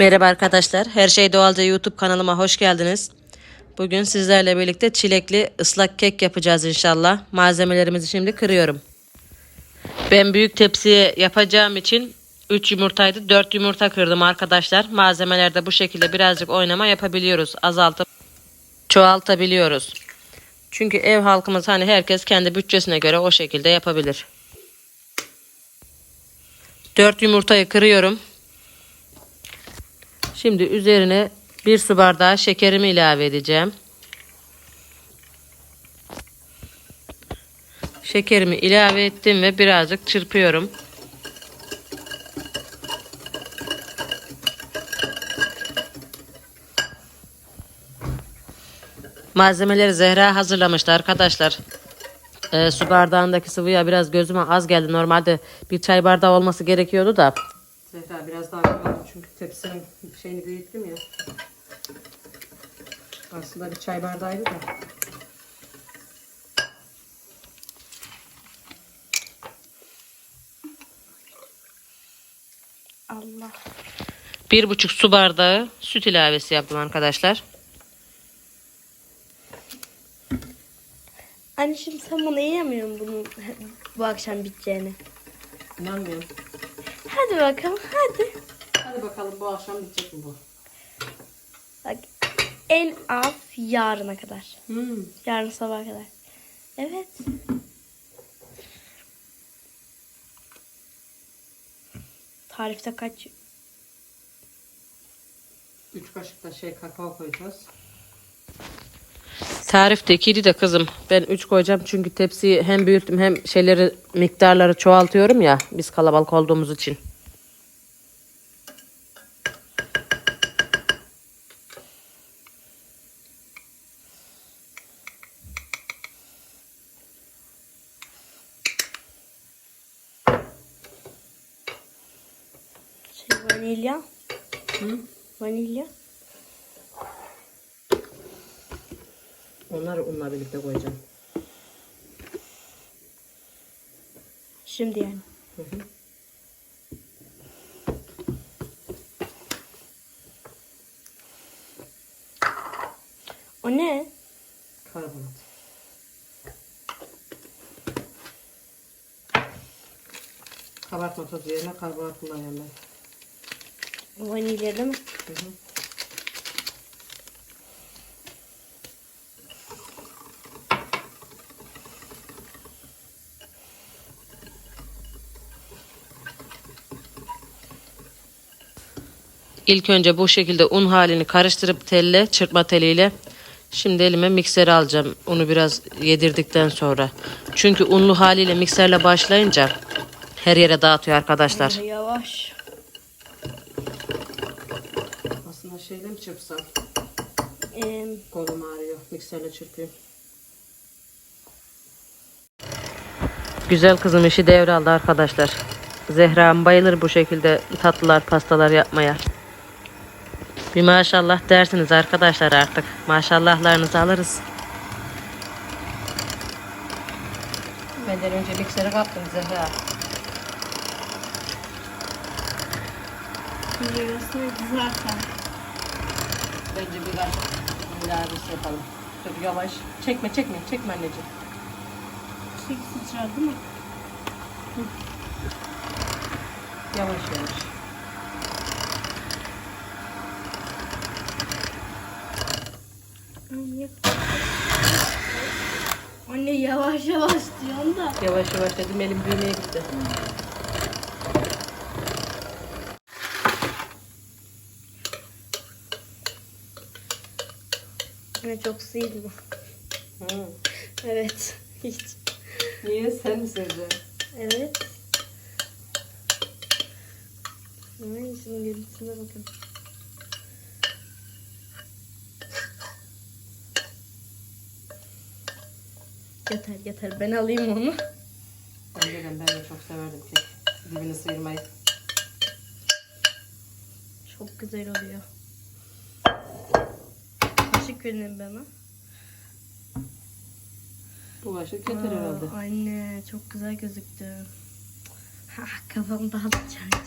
Merhaba arkadaşlar. Her şey doğalca YouTube kanalıma hoş geldiniz. Bugün sizlerle birlikte çilekli ıslak kek yapacağız inşallah. Malzemelerimizi şimdi kırıyorum. Ben büyük tepsiye yapacağım için 3 yumurtaydı. 4 yumurta kırdım arkadaşlar. Malzemelerde bu şekilde birazcık oynama yapabiliyoruz. Azaltıp çoğaltabiliyoruz. Çünkü ev halkımız hani herkes kendi bütçesine göre o şekilde yapabilir. 4 yumurtayı kırıyorum. Şimdi üzerine bir su bardağı şekerimi ilave edeceğim. Şekerimi ilave ettim ve birazcık çırpıyorum. Malzemeleri Zehra hazırlamıştı arkadaşlar. Ee, su bardağındaki sıvıya biraz gözüme az geldi. Normalde bir çay bardağı olması gerekiyordu da. Zehra biraz daha koyalım çünkü tepsinin şeyini büyüttüm ya. Aslında bir çay bardağıydı da. Allah. Bir buçuk su bardağı süt ilavesi yaptım arkadaşlar. Anne şimdi sen bana inanmıyor musun bunun bu akşam biteceğini? İnanmıyorum. Hadi bakalım hadi. Hadi bakalım bu akşam bitecek mi bu? Bak en az yarına kadar. Hmm. Yarın sabah kadar. Evet. Tarifte kaç? Üç kaşık da şey kakao koyacağız. Tarifte ikiydi de kızım. Ben üç koyacağım çünkü tepsiyi hem büyüttüm hem şeyleri miktarları çoğaltıyorum ya. Biz kalabalık olduğumuz için. Şey vanilya. Hı? Vanilya. Onları unla birlikte koyacağım. Şimdi yani. Hı hı. O ne? Karbonat. Kabartma tozu yerine karbonat kullanıyorum ben. Vanilya değil mi? Hı hı. İlk önce bu şekilde un halini karıştırıp telle, çırpma teliyle. Şimdi elime mikseri alacağım. Unu biraz yedirdikten sonra. Çünkü unlu haliyle mikserle başlayınca her yere dağıtıyor arkadaşlar. Yavaş. Aslında şeyle mi çırpsam? Ee, Kolum ağrıyor. Mikserle çırpıyorum. Güzel kızım işi devraldı arkadaşlar. Zehra'm bayılır bu şekilde tatlılar, pastalar yapmaya. Bir maşallah dersiniz arkadaşlar artık. Maşallahlarınızı alırız. Benden önce mikseri kaptım Zehra. Biliyorsun zaten. Bence bir kaşık ilavesi yapalım. Dur yavaş. Çekme çekme çekme anneciğim. Çek sıçrar değil mi? Yavaş yavaş. Anne. Yavaş yavaş diyorsun da. Yavaş yavaş dedim elim büyümeye gitti. Anne çok bu. Hı. Evet. Hiç. Niye sen mi seveceksin? Evet. Ay şunun görüntüsüne bakın. Yeter yeter ben alayım onu. Bence de ben de çok severdim kek. Dibini sıyırmayı. Çok güzel oluyor. Kaşık verin bana. Bu kaşık yeter herhalde. Aa, Anne çok güzel gözüktü. Ha, kafam dağıtacak.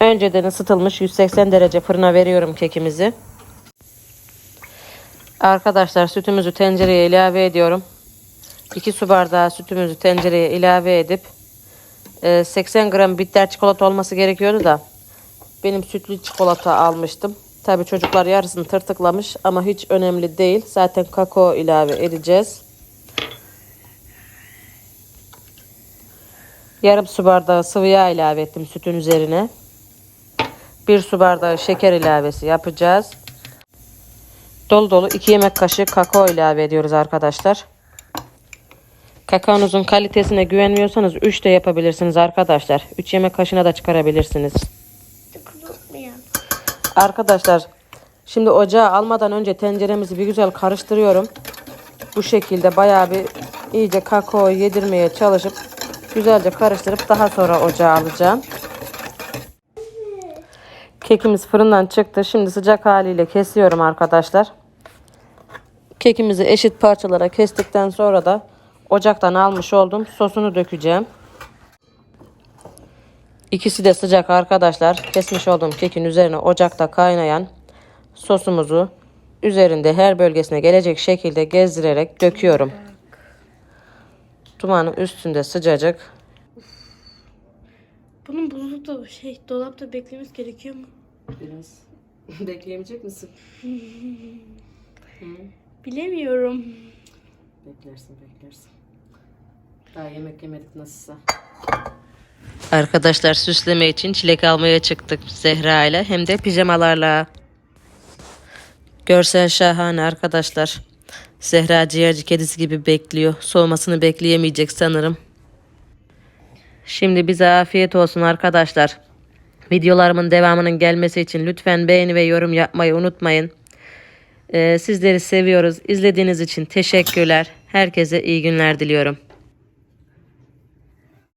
Önceden ısıtılmış 180 derece fırına veriyorum kekimizi. Arkadaşlar sütümüzü tencereye ilave ediyorum. 2 su bardağı sütümüzü tencereye ilave edip e, 80 gram bitter çikolata olması gerekiyordu da benim sütlü çikolata almıştım. Tabi çocuklar yarısını tırtıklamış ama hiç önemli değil. Zaten kakao ilave edeceğiz. Yarım su bardağı sıvı yağ ilave ettim sütün üzerine. Bir su bardağı şeker ilavesi yapacağız. Dolu dolu 2 yemek kaşığı kakao ilave ediyoruz arkadaşlar. Kakaonuzun kalitesine güvenmiyorsanız 3 de yapabilirsiniz arkadaşlar. 3 yemek kaşığına da çıkarabilirsiniz. Arkadaşlar şimdi ocağa almadan önce tenceremizi bir güzel karıştırıyorum. Bu şekilde bayağı bir iyice kakao yedirmeye çalışıp güzelce karıştırıp daha sonra ocağa alacağım. Kekimiz fırından çıktı. Şimdi sıcak haliyle kesiyorum arkadaşlar. Kekimizi eşit parçalara kestikten sonra da ocaktan almış oldum. Sosunu dökeceğim. İkisi de sıcak arkadaşlar. Kesmiş olduğum kekin üzerine ocakta kaynayan sosumuzu üzerinde her bölgesine gelecek şekilde gezdirerek döküyorum. Dumanın üstünde sıcacık. Bunun buzlukta şey dolapta beklememiz gerekiyor mu? Biraz bekleyemeyecek misin? Bilemiyorum. Beklersin beklersin. Daha yemek yemedik nasılsa. Arkadaşlar süsleme için çilek almaya çıktık Zehra ile hem de pijamalarla. Görsel şahane arkadaşlar. Zehra ciğerci kedisi gibi bekliyor. Soğumasını bekleyemeyecek sanırım. Şimdi bize afiyet olsun arkadaşlar. Videolarımın devamının gelmesi için lütfen beğeni ve yorum yapmayı unutmayın. Ee, sizleri seviyoruz. İzlediğiniz için teşekkürler. Herkese iyi günler diliyorum.